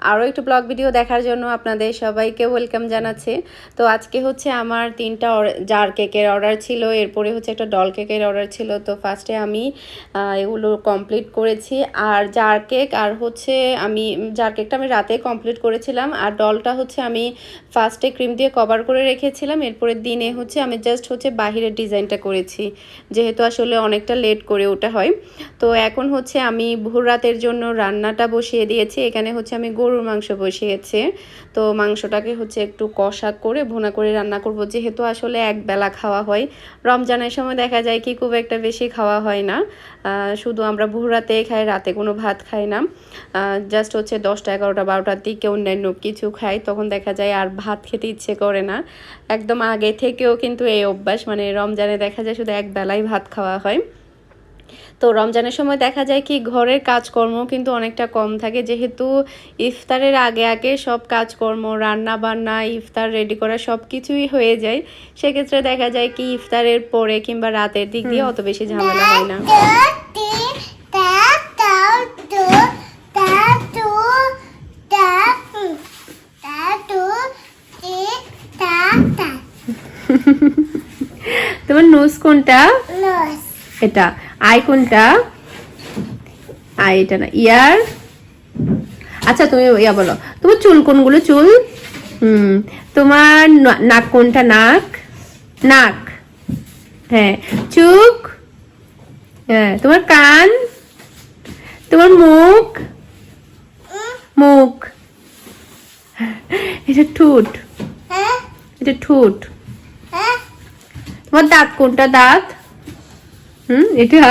আরও একটু blog video দেখার জন্য আপনাদের সবাইকে ওয়েলকাম জানাচ্ছি। তো আজকে হচ্ছে আমার তিনটা জার কেকের অর্ডার ছিল, এরপরে হচ্ছে একটা ডল কেকের অর্ডার ছিল। তো ফার্স্টে আমি এগুলো কমপ্লিট করেছি। আর জার কেক আর হচ্ছে আমি জার কেকটা আমি রাতে কমপ্লিট করেছিলাম। আর ডলটা হচ্ছে আমি ফার্স্টে ক্রিম দিয়ে কভার করে রেখেছিলাম। এরপরে দিনে হচ্ছে আমি জাস্ট হচ্ছে বাহিরের ডিজাইনটা করেছি। যেহেতু আসলে অনেকটা লেট করে ওটা হয়। তো এখন হচ্ছে আমি ভোর রাতের জন্য রান্নাটা বসিয়ে দিয়েছি। এখানে হচ্ছে আমি গরুর মাংস বসিয়েছে তো মাংসটাকে হচ্ছে একটু কষা করে ভুনা করে রান্না করব। যেহেতু আসলে এক বেলা খাওয়া হয়, রমজানের সময় দেখা যায় কি খুব একটা বেশি খাওয়া হয় না। শুধু আমরা ভোর রাতেই খাই, রাতে কোনো ভাত খাই না। জাস্ট হচ্ছে দশটা, এগারোটা, বারোটার দিকে অন্যান্য কিছু খাই। তখন দেখা যায় আর ভাত খেতে ইচ্ছে করে না। একদম আগে থেকেও কিন্তু এই অভ্যাস মানে রমজানে দেখা যায় শুধু এক বেলাই ভাত খাওয়া হয়। তো রমজানের সময় দেখা যায় কি ঘরের কাজকর্ম কিন্তু অনেকটা কম থাকে। যেহেতু ইফতারের আগে আগে সব কাজকর্ম রান্না বান্না ইফতার রেডি করা সব কিছুই হয়ে যায়। সেক্ষেত্রে দেখা যায় কি ইফতারের পরে কিংবা রাতের দিক দিয়ে অত বেশি ঝামেলা হয় না। তোমার নোজ কোনটা? এটা। আই কোনটা আই এটা না ইয়ার। আচ্ছা তুমি ইয়া বলো তোমার চুল কোনগুলো চুল? হুম তোমার নাক কোনটা নাক? নাক। হ্যাঁ চুক। হ্যাঁ তোমার কান? তোমার মুখ? মুখ। এটা ঠুট। এটা ঠুট। তোমার দাঁত কোনটা দাঁত? হুম এটা?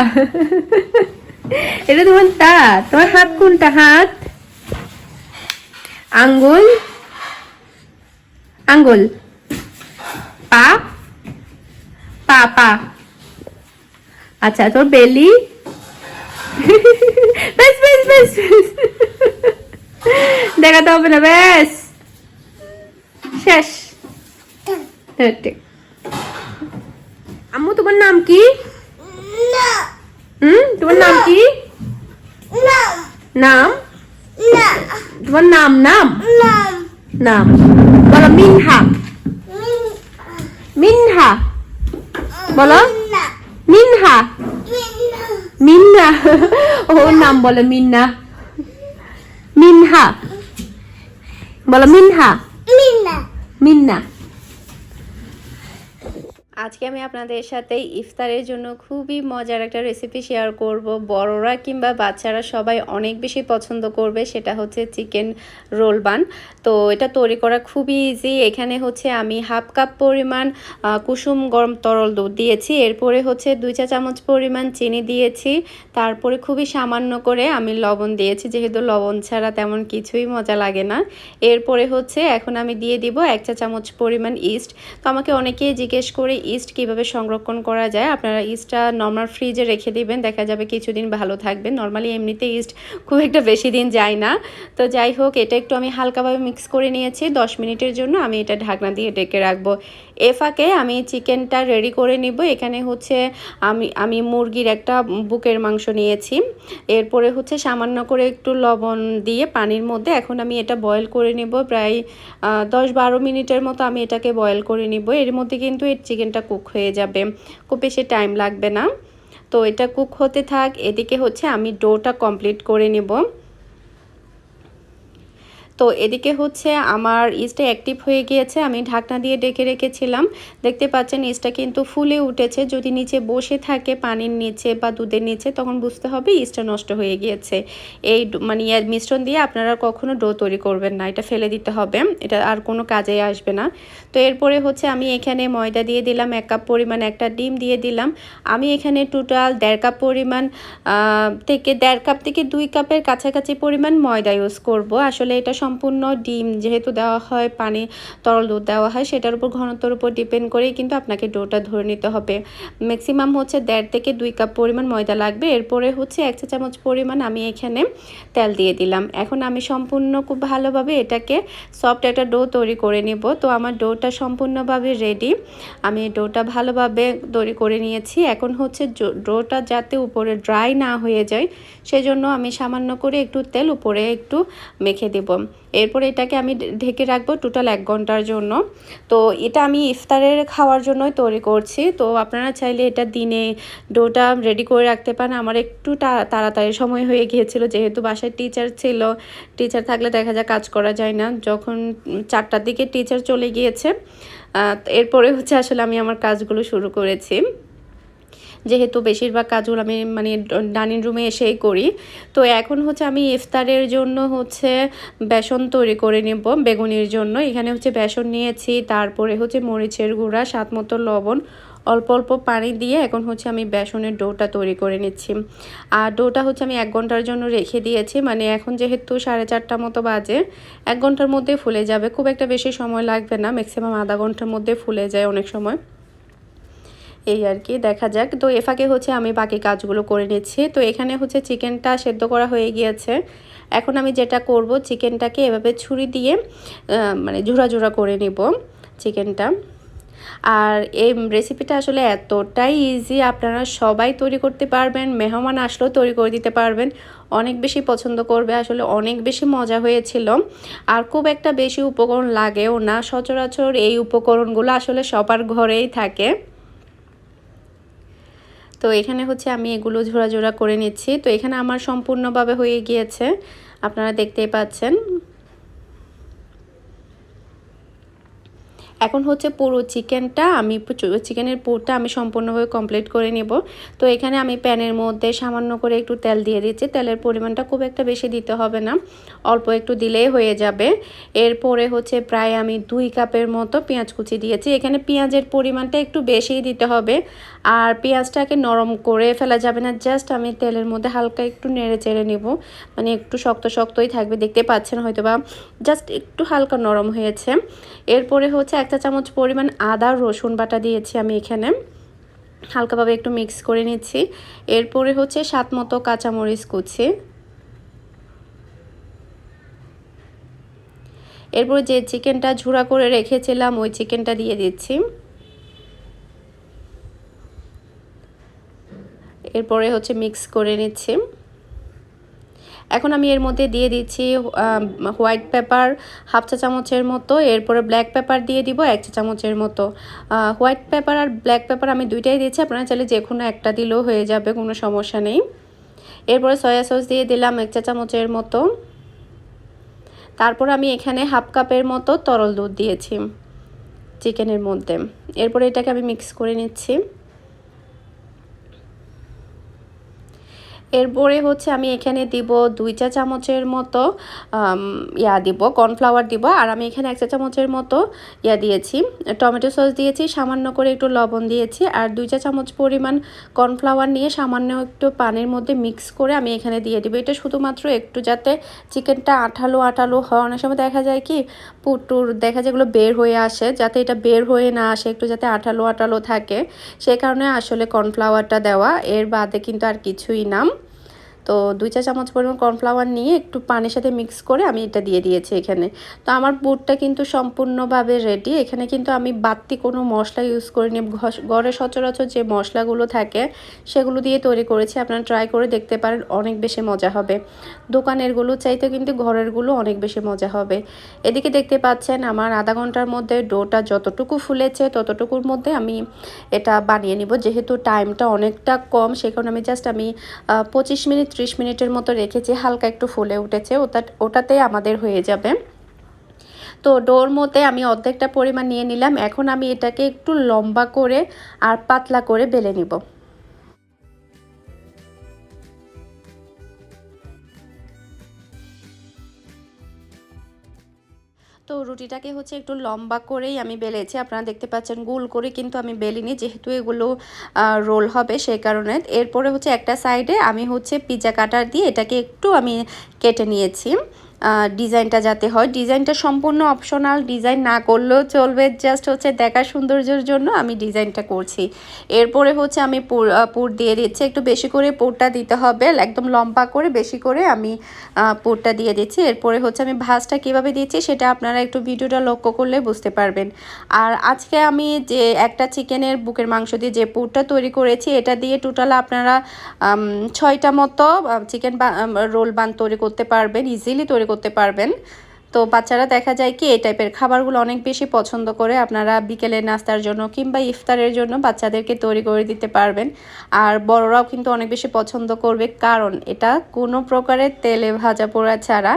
এটা তোমার দাঁত। তোমার হাত কোনটা? হাত? আঙ্গুল? আঙ্গুল। পা? পা পা। আচ্ছা তোর বেলি? বেশ বেশ বেশ বেশ। দেখাতে হবে না ব্যাস শেষ। আম্মু তোমার নাম কি? হুম? তোমার নাম কি? নাম? তোমার নাম নাম? নাম। বলো মিনহা। মিনহা। বলো। মিনহা। মিন্না ও নাম বলো মিন্না মিনহা। বলো মিনহা। মিন্না আজকে আমি আপনাদের সাথে ইফতারের জন্য খুবই মজার একটা রেসিপি শেয়ার করব। বড়রা কিংবা বাচ্চারা সবাই অনেক বেশি পছন্দ করবে, সেটা হচ্ছে চিকেন রোল বান তো এটা তৈরি করা খুবই ইজি এখানে হচ্ছে আমি হাফ কাপ পরিমাণ কুসুম গরম তরল দুধ দিয়েছি। এরপরে হচ্ছে দুই চা চামচ পরিমাণ চিনি দিয়েছি। তারপরে খুবই সামান্য করে আমি লবণ দিয়েছি, যেহেতু লবণ ছাড়া তেমন কিছুই মজা লাগে না। এরপরে হচ্ছে এখন আমি দিয়ে দিব এক চা চামচ পরিমাণ ইস্ট তো আমাকে অনেকেই জিজ্ঞেস করে ইস্ট কীভাবে সংরক্ষণ করা যায়, আপনারা ইস্টটা নর্মাল ফ্রিজে রেখে দিবেন, দেখা যাবে কিছুদিন ভালো থাকবে। নর্মালি এমনিতে ইস্ট খুব একটা বেশি দিন যায় না। তো যাই হোক, এটা একটু আমি হালকাভাবে মিক্স করে নিয়েছি। দশ মিনিটের জন্য আমি এটা ঢাকনা দিয়ে ডেকে রাখব। এ ফাঁকে আমি চিকেনটা রেডি করে নিব। এখানে হচ্ছে আমি আমি মুরগির একটা বুকের মাংস নিয়েছি। এরপরে হচ্ছে সামান্য করে একটু লবণ দিয়ে পানির মধ্যে এখন আমি এটা বয়েল করে নেব। প্রায় দশ বারো মিনিটের মতো আমি এটাকে বয়েল করে নিব। এর মধ্যে কিন্তু এর চিকেনটা কুক হয়ে যাবে। খুব বেশি টাইম লাগবে না। তো এটা কুক হতে থাক। এদিকে হচ্ছে আমি ডোটা কমপ্লিট করে নেব। তো এদিকে হচ্ছে আমার ইস্টটা অ্যাক্টিভ হয়ে গিয়েছে, আমি ঢাকনা দিয়ে ডেকে রেখেছিলাম। দেখতে পাচ্ছেন ইস্টটা কিন্তু ফুলে উঠেছে, যদি নিচে বসে থাকে পানির নিচে বা দুধের নিচে, তখন বুঝতে হবে ইস্টটা নষ্ট হয়ে গিয়েছে। এই মানে মিশ্রণ দিয়ে আপনারা কখনো ডো তৈরি করবেন না, এটা ফেলে দিতে হবে, এটা আর কোনো কাজে আসবে না। তো এরপরে হচ্ছে আমি এখানে ময়দা দিয়ে দিলাম, এক কাপ পরিমাণ একটা ডিম দিয়ে দিলাম। আমি এখানে টোটাল দেড় কাপ পরিমাণ থেকে দেড় কাপ থেকে দুই কাপের কাছাকাছি পরিমাণ ময়দা ইউজ করব। আসলে এটা সম্পূর্ণ ডিম যেহেতু দেওয়া হয়, পানি, তরল দুধ দেওয়া হয়, সেটার উপর ঘনত্বর উপর ডিপেন্ড করেই কিন্তু আপনাকে ডোটা ধরে নিতে হবে। ম্যাক্সিমাম হচ্ছে দেড় থেকে দুই কাপ পরিমাণ ময়দা লাগবে। এরপরে হচ্ছে এক চা চামচ পরিমাণ আমি এখানে তেল দিয়ে দিলাম। এখন আমি সম্পূর্ণ খুব ভালোভাবে এটাকে সফট একটা ডো তৈরি করে নেব। তো আমার ডোটা সম্পূর্ণভাবে রেডি। আমি ডোটা ভালোভাবে তৈরি করে নিয়েছি। এখন হচ্ছে ডোটা যাতে উপরে ড্রাই না হয়ে যায়, সেজন্য আমি সামান্য করে একটু তেল উপরে একটু মেখে দেব। এরপরে এটাকে আমি ঢেকে রাখব টোটাল এক ঘণ্টার জন্য। তো এটা আমি ইফতারের খাওয়ার জন্যই তৈরি করছি। তো আপনারা চাইলে এটা দিনে ডোটা রেডি করে রাখতে পারেন। আমার একটু তাড়াতাড়ি সময় হয়ে গিয়েছিল, যেহেতু বাসায় টিচার ছিল। টিচার থাকলে দেখা যায় কাজ করা যায় না। যখন চারটার দিকে টিচার চলে গিয়েছে এরপরে হচ্ছে আসলে আমি আমার কাজগুলো শুরু করেছি। যেহেতু বেশিরভাগ কাজগুলো আমি মানে ডাইনিং রুমে এসেই করি। তো এখন হচ্ছে আমি ইফতারের জন্য হচ্ছে বেসন তৈরি করে নেব, বেগুনির জন্য। এখানে হচ্ছে বেসন নিয়েছি, তারপরে হচ্ছে মরিচের গুঁড়া, স্বাদ মতো লবণ, অল্প অল্প পানি দিয়ে এখন হচ্ছে আমি বেসনের ডোটা তৈরি করে নিচ্ছি। আর ডোটা হচ্ছে আমি এক ঘণ্টার জন্য রেখে দিয়েছি মানে এখন যেহেতু সাড়ে চারটা মতো বাজে, এক ঘণ্টার মধ্যে ফুলে যাবে। খুব একটা বেশি সময় লাগবে না, ম্যাক্সিমাম আধা ঘণ্টার মধ্যে ফুলে যায় অনেক সময়। এই আর কি, দেখা যাক। তো এফাকে হচ্ছে আমি বাকি কাজগুলো করে নিচ্ছি। তো এখানে হচ্ছে চিকেনটা সেদ্ধ করা হয়ে গিয়েছে। এখন আমি যেটা করব, চিকেনটাকে এভাবে ছুরি দিয়ে মানে ঝুড়া ঝুড়া করে নেব চিকেনটা। আর এই রেসিপিটা আসলে এতটাই ইজি আপনারা সবাই তৈরি করতে পারবেন, মেহমান আসলেও তৈরি করে দিতে পারবেন। অনেক বেশি পছন্দ করবে, আসলে অনেক বেশি মজা হয়েছিল। আর খুব একটা বেশি উপকরণ লাগেও না, সচরাচর এই উপকরণগুলো আসলে সবার ঘরেই থাকে। তো এখানে হচ্ছে আমি এগুলো ঝোড়া ঝোড়া করে নিচ্ছি। তো এখানে আমার সম্পূর্ণভাবে হয়ে গিয়েছে। আপনারা দেখতেই পাচ্ছেন। এখন হচ্ছে পুরো চিকেনটা আমি চিকেনের পুরটা আমি সম্পূর্ণভাবে কমপ্লিট করে নেব। তো এখানে আমি প্যানের মধ্যে সামান্য করে একটু তেল দিয়ে দিচ্ছি। তেলের পরিমাণটা খুব একটা বেশি দিতে হবে না, অল্প একটু দিলেই হয়ে যাবে। এরপরে হচ্ছে প্রায় আমি দুই কাপের মতো পেঁয়াজ কুচি দিয়েছি। এখানে পেঁয়াজের পরিমাণটা একটু বেশিই দিতে হবে। আর পেঁয়াজটাকে নরম করে ফেলা যাবে না, জাস্ট আমি তেলের মধ্যে হালকা একটু নেড়ে চেড়ে নেব। মানে একটু শক্ত শক্তই থাকবে, দেখতে পাচ্ছেন হয়তো বা জাস্ট একটু হালকা নরম হয়েছে। এরপরে হচ্ছে একটা চামচ পরিমাণ আদা, রসুন বাটা দিয়েছি আমি এখানে। হালকাভাবে একটু মিক্স করে নিচ্ছি। এরপরে হচ্ছে সাত মতো কাঁচামরিচ কুচি। এরপরে যে চিকেনটা ঝুড়া করে রেখেছিলাম, ওই চিকেনটা দিয়ে দিচ্ছি। এরপরে হচ্ছে মিক্স করে নিচ্ছি। এখন আমি এর মধ্যে দিয়ে দিচ্ছি হোয়াইট পেপার হাফ চা চামচের মতো, এরপরে ব্ল্যাক পেপার দিয়ে দিব এক চা চামচের মতো। হোয়াইট পেপার আর ব্ল্যাক পেপার আমি দুইটাই দিয়েছি আপনারা চাইলে যে কোনো একটা দিলেও হয়ে যাবে, কোনো সমস্যা নেই। এরপরে সয়া সস দিয়ে দিলাম এক চা চামচের মতো। তারপর আমি এখানে হাফ কাপের মতো তরল দুধ দিয়েছি চিকেনের মধ্যে। এরপরে এটাকে আমি মিক্স করে নিচ্ছি। এরপরে হচ্ছে আমি এখানে দিব দুই চা চামচের মতো ইয়া দিব, কর্নফ্লাওয়ার দিব, আর আমি এখানে এক চা চামচের মতো ইয়া দিয়েছি, টমেটো সস দিয়েছি, সামান্য করে একটু লবণ দিয়েছি, আর দুই চা চামচ পরিমাণ কর্নফ্লাওয়ার নিয়ে সামান্য একটু পানির মধ্যে মিক্স করে আমি এখানে দিয়ে দিব। এটা শুধুমাত্র একটু যাতে চিকেনটা আঠালো আঠালো হয়। অনেক সময় দেখা যায় কি, পুটুর দেখা যায় এগুলো বের হয়ে আসে, যাতে এটা বের হয়ে না আসে, একটু যাতে আঠালো আঠালো থাকে। সে কারণে আসলে কর্নফ্লাওয়ারটা দেওয়া, এর বাদে কিন্তু আর কিছুই নাম তো দুই চা চামচ পরিমাণ কর্নফ্লাওয়ার নিয়ে একটু পানির সাথে মিক্স করে আমি এটা দিয়ে দিয়েছি এখানে। তো আমার বুটটা কিন্তু সম্পূর্ণভাবে রেডি এখানে কিন্তু আমি বাড়তি কোনো মশলা ইউজ করিনি। ঘরে সচরাচর যে মশলাগুলো থাকে, সেগুলো দিয়ে তৈরি করেছি। আপনারা ট্রাই করে দেখতে পারেন, অনেক বেশি মজা হবে। দোকানেরগুলো চাইতে কিন্তু ঘরেরগুলো অনেক বেশি মজা হবে। এদিকে দেখতে পাচ্ছেন, আমার আধা ঘণ্টার মধ্যে ডোটা যতটুকু ফুলেছে, ততটুকুর মধ্যে আমি এটা বানিয়ে নিব। যেহেতু টাইমটা অনেকটা কম সে কারণে আমি জাস্ট আমি পঁচিশ মিনিট ত্রিশ মিনিটের মতো রেখেছি হালকা একটু ফুলে উঠেছে, ওটা ওটাতে আমাদের হয়ে যাবে। তো ডোর মতে আমি অর্ধেকটা পরিমাণ নিয়ে নিলাম। এখন আমি এটাকে একটু লম্বা করে আর পাতলা করে বেলে নিব। তো রুটিটাকে হচ্ছে একটু লম্বা করেই আমি বেলেছি। আপনারা দেখতে পাচ্ছেন গোল করে কিন্তু আমি বেলিনি, যেহেতু এগুলো রোল হবে সেই কারণে। এরপরে হচ্ছে একটা সাইডে আমি হচ্ছে পিজা কাটার দিয়ে এটাকে একটু আমি কেটে নিয়েছি। ডিজাইনটা যাতে হয়। ডিজাইনটা সম্পূর্ণ অপশনাল ডিজাইন না করলেও চলবে। জাস্ট হচ্ছে দেখা সৌন্দর্যের জন্য আমি ডিজাইনটা করছি। এরপরে হচ্ছে আমি পুর পুর দিয়ে দিচ্ছি। একটু বেশি করে পুরটা দিতে হবে। একদম লম্বা করে বেশি করে আমি পুরটা দিয়ে দিচ্ছি। এরপরে হচ্ছে আমি ভাজটা কীভাবে দিচ্ছি সেটা আপনারা একটু ভিডিওটা লক্ষ্য করলে বুঝতে পারবেন। আর আজকে আমি যে একটা চিকেনের বুকের মাংস দিয়ে যে পুরটা তৈরি করেছি, এটা দিয়ে টোটাল আপনারা ছয়টা মতো চিকেন রোল বান তৈরি করতে পারবেন। ইজিলি তৈরি করতে পারবেন। তো বাচ্চারা দেখা যায় কি, এই টাইপের খাবারগুলো অনেক বেশি পছন্দ করে। আপনারা বিকেলের নাস্তার জন্য কিংবা ইফতারের জন্য বাচ্চাদেরকে তৈরি করে দিতে পারবেন। আর বড়রাও কিন্তু অনেক বেশি পছন্দ করবে, কারণ এটা কোনো প্রকারের তেলে ভাজা পোড়া ছাড়া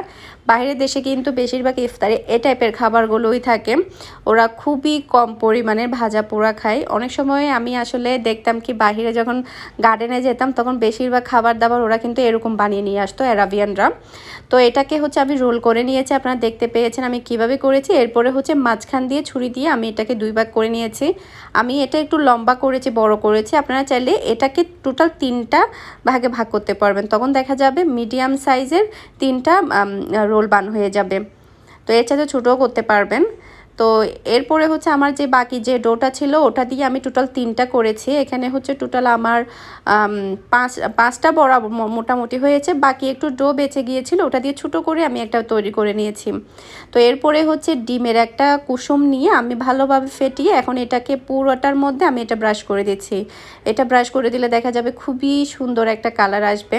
বাইরের দেশে কিন্তু বেশিরভাগ ইফতারে এ টাইপের খাবারগুলোই থাকে। ওরা খুবই কম পরিমাণে ভাজা পোড়া খায়। অনেক সময় আমি আসলে দেখতাম কি বাইরে যখন গার্ডেনে যেতাম, তখন বেশিরভাগ খাবার দাবার ওরা কিন্তু এরকম বানিয়ে নিয়ে আসতো অ্যারাবিয়ানরা তো এটাকে হচ্ছে আমি রোল করে নিয়েছি, আপনারা দেখতে পেয়েছেন আমি কীভাবে করেছি। এরপরে হচ্ছে মাঝখান দিয়ে ছুরি দিয়ে আমি এটাকে দুই ভাগ করে নিয়েছি। আমি এটা একটু লম্বা করেছি, বড় করেছি। আপনারা চাইলে এটাকে টোটাল তিনটা ভাগে ভাগ করতে পারবেন। তখন দেখা যাবে মিডিয়াম সাইজের তিনটা রোল বান হয়ে যাবে। তো এর সাথে ছোটোও করতে পারবেন। তো এরপরে হচ্ছে আমার যে বাকি যে ডোটা ছিল, ওটা দিয়ে আমি টোটাল তিনটা করেছি। এখানে হচ্ছে টোটাল আমার পাঁচ, পাঁচটা বড়া মোটামুটি হয়েছে। বাকি একটু ডো বেঁচে গিয়েছিল, ওটা দিয়ে ছোটো করে আমি একটা তৈরি করে নিয়েছি। তো এরপরে হচ্ছে ডিমের একটা কুসুম নিয়ে আমি ভালোভাবে ফেটিয়ে এখন এটাকে পুরোটার মধ্যে আমি এটা ব্রাশ করে দিচ্ছি। এটা ব্রাশ করে দিলে দেখা যাবে খুবই সুন্দর একটা কালার আসবে।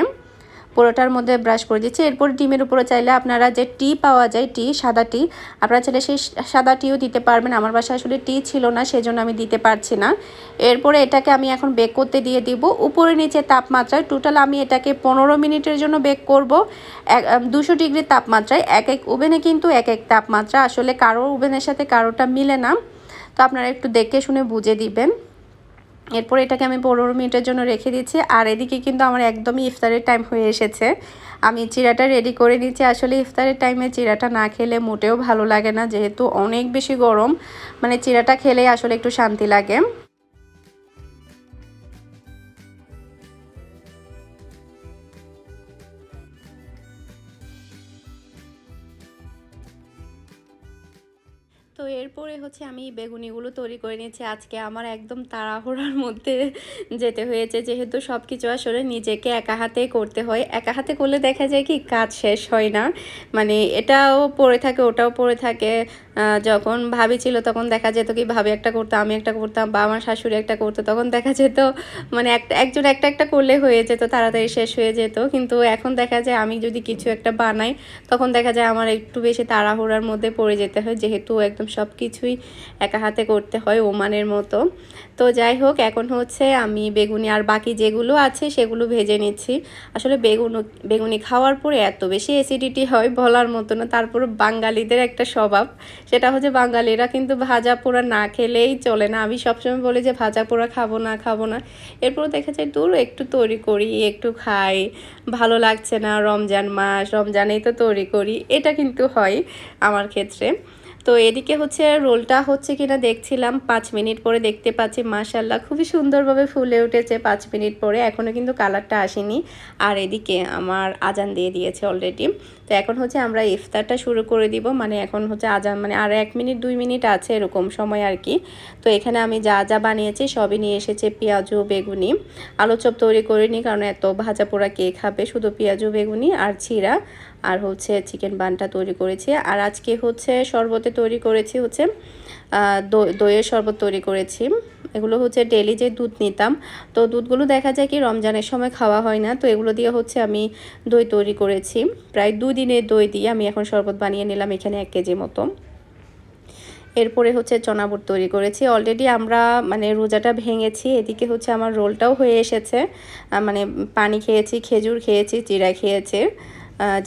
পুরোটার মধ্যে ব্রাশ করে দিচ্ছি। এরপর ডিমের উপরে চাইলে আপনারা যে টি পাওয়া যায়, টি, সাদা টি, আপনারা চাইলে সেই সাদা টিও দিতে পারবেন। আমার বাসায় আসলে টি ছিল না, সেজন্য আমি দিতে পারছি না। এরপরে এটাকে আমি এখন বেক করতে দিয়ে দিব। উপরে নিচে তাপমাত্রায় টোটাল আমি এটাকে পনেরো মিনিটের জন্য বেক করব। এক দুশো ডিগ্রি তাপমাত্রায়। এক এক ওভেনে কিন্তু এক এক তাপমাত্রা। আসলে কারও ওভেনের সাথে কারোটা মিলে না। তো আপনারা একটু দেখে শুনে বুঝে দিবেন। এরপর এটাকে আমি পনেরো মিনিটের জন্য রেখে দিচ্ছি। আর এদিকে কিন্তু আমার একদমই ইফতারের টাইম হয়ে এসেছে। আমি চিরাটা রেডি করে নিচ্ছি। আসলে ইফতারের টাইমে চিরাটা না খেলে মোটেও ভালো লাগে না, যেহেতু অনেক বেশি গরম। মানে চিরাটা খেলেই আসলে একটু শান্তি লাগে। এরপরে হচ্ছে আমি বেগুনিগুলো তৈরি করে নিয়েছি। আজকে আমার একদম তাড়াহুড়ার মধ্যে যেতে হয়েছে। যেহেতু সব কিছু আসলে নিজেকে একা হাতে করতে হয়। একা হাতে করলে দেখা যায় কি কাজ শেষ হয় না। মানে এটাও পড়ে থাকে, ওটাও পড়ে থাকে। যখন ভাবি ছিল, তখন দেখা যেত কি, ভাবি একটা করতো, আমি একটা করতাম, বা আমার শাশুড়ি একটা করতো, তখন দেখা যেত মানে একটা, একজন একটা একটা করলে হয়ে যেত, তাড়াতাড়ি শেষ হয়ে যেত। কিন্তু এখন দেখা যায়, আমি যদি কিছু একটা বানাই, তখন দেখা যায় আমার একটু বেশি তাড়াহুড়ার মধ্যে পড়ে যেতে হয়, যেহেতু একদম সব কিছুই একা হাতে করতে হয় ওমানের মতো। তো যাই হোক, এখন হচ্ছে আমি বেগুনি আর বাকি যেগুলো আছে, সেগুলো ভেজে নিচ্ছি। আসলে বেগুন, বেগুনি খাওয়ার পরে এত বেশি অ্যাসিডিটি হয় বলার মতো না তারপর বাঙালিদের একটা স্বভাব। সেটা হচ্ছে বাঙালিরা কিন্তু ভাজা পোড়া না খেলেই চলে না। আমি সবসময় বলি যে, ভাজা পোড়া খাব না খাব না। এরপর দেখা যায়, দূর একটু তৈরি করি, একটু খাই। ভালো লাগছে না রমজান মাস, রমজানেই তো তৈরি করি। এটা কিন্তু হয় আমার ক্ষেত্রে। তো এদিকে হচ্ছে রোলটা হচ্ছে কিনা দেখছিলাম। পাঁচ মিনিট পরে দেখতে পাচ্ছি মাশাল্লাহ খুবই সুন্দরভাবে ফুলে উঠেছে পাঁচ মিনিট পরে। এখনও কিন্তু কালারটা আসেনি। আর এদিকে আমার আজান দিয়ে দিয়েছে অলরেডি তো এখন হচ্ছে আমরা ইফতারটা শুরু করে দিব। মানে এখন হচ্ছে আজান মানে আর এক মিনিট, দুই মিনিট আছে এরকম সময় আর কি। তো এখানে আমি যা যা বানিয়েছি সবই নিয়ে এসেছে পেঁয়াজু, বেগুনি। আলু চপ তৈরি করিনি কারণ এত ভাজা পোড়া কে খাবে? শুধু পেঁয়াজু, বেগুনি আর চিরা আর হচ্ছে চিকেন বানটা তৈরি করেছি। আর আজকে হচ্ছে শরবতে তৈরি করেছি হচ্ছে দই- দইয়ের শরবত তৈরি করেছি। এগুলো হচ্ছে ডেলি যে দুধ নিতাম। তো দুধগুলো দেখা যায় কি রমজানের সময় খাওয়া হয় না। তো এগুলো দিয়ে হচ্ছে আমি দই তৈরি করেছি। প্রায় দুদিনের দই দিয়ে আমি এখন শরবত বানিয়ে নিলাম এখানে এক কেজি মতো। এরপরে হচ্ছে চনা বুট তৈরি করেছি। অলরেডি আমরা মানে রোজাটা ভেঙেছি। এদিকে হচ্ছে আমার রোলটাও হয়ে এসেছে। মানে পানি খেয়েছি, খেজুর খেয়েছি চিড়া খেয়েছে।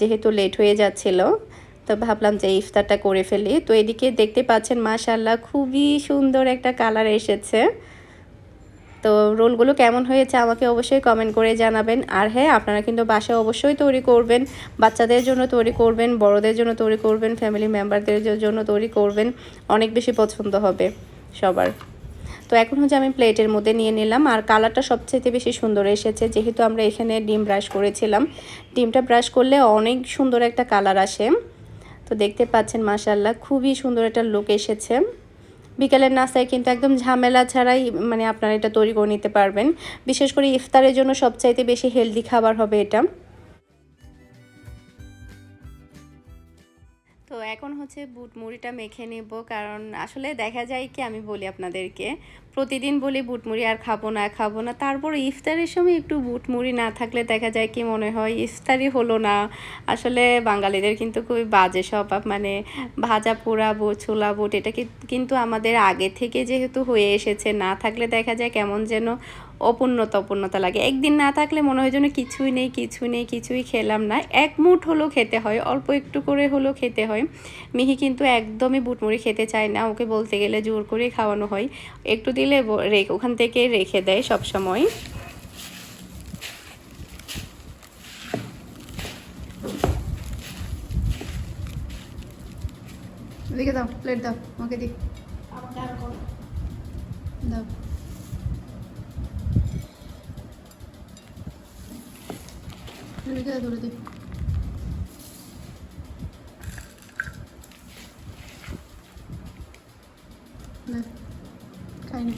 যেহেতু লেট হয়ে যাচ্ছিল, তো ভাবলাম যে ইফতারটা করে ফেলি। তো এদিকে দেখতে পাচ্ছেন মাশাল্লাহ খুবই সুন্দর একটা কালার এসেছে। তো রোলগুলো কেমন হয়েছে আমাকে অবশ্যই কমেন্ট করে জানাবেন। আর হ্যাঁ আপনারা কিন্তু বাসায় অবশ্যই তৈরি করবেন, বাচ্চাদের জন্য তৈরি করবেন, বড়দের জন্য তৈরি করবেন ফ্যামিলি মেম্বারদের জন্য তৈরি করবেন, অনেক বেশি পছন্দ হবে সবার। তো এখন হচ্ছে আমি প্লেটের মধ্যে নিয়ে নিলাম। আর কালারটা সবচেয়ে বেশি সুন্দর এসেছে। যেহেতু আমরা এখানে ডিম ব্রাশ করেছিলাম, ডিমটা ব্রাশ করলে অনেক সুন্দর একটা কালার আসে। তো দেখতে পাচ্ছেন মাসাল্লাহ খুবই সুন্দর একটা লুক এসেছে। বিকেলের নাস্তায় কিন্তু একদম ঝামেলা ছাড়াই মানে আপনারা এটা তৈরি করে নিতে পারবেন। বিশেষ করে ইফতারের জন্য সবচাইতে বেশি হেলদি খাবার হবে এটা। তো এখন হচ্ছে বুট মুড়িটা মেখে নেব, কারণ আসলে দেখা যায় কি আমি বলি আপনাদেরকে, প্রতিদিন বলি বুট মুড়ি আর খাব না খাব না। তারপর ইফতারের সময় একটু বুট মুড়ি না থাকলে দেখা যায় কি মনে হয় ইফতারই হলো না। আসলে বাঙালিদের কিন্তু খুবই বাজে স্বভাব মানে ভাজা পোড়া বুট, ছোলা বুট, এটা কিন্তু আমাদের আগে থেকে যেহেতু হয়ে এসেছে, না থাকলে দেখা যায় কেমন যেন অপূর্ণতা অপূর্ণতা লাগে। একদিন না থাকলে মনে হয় যেন কিছুই নেই কিছুই নেই, কিছুই খেলাম না। এক মুঠ হলেও খেতে হয়, অল্প একটু করে হলেও খেতে হয়। মিহি কিন্তু একদমই বুটমুড়ি খেতে চায় না, ওকে বলতে গেলে জোর করে খাওয়ানো হয়। একটু দিলে ওখান থেকে রেখে দেয় সব সময় এদিকে দাও প্লেট দাও, আমাকে দি। দাও। এদিকে দাও, ধরে দি না খাই না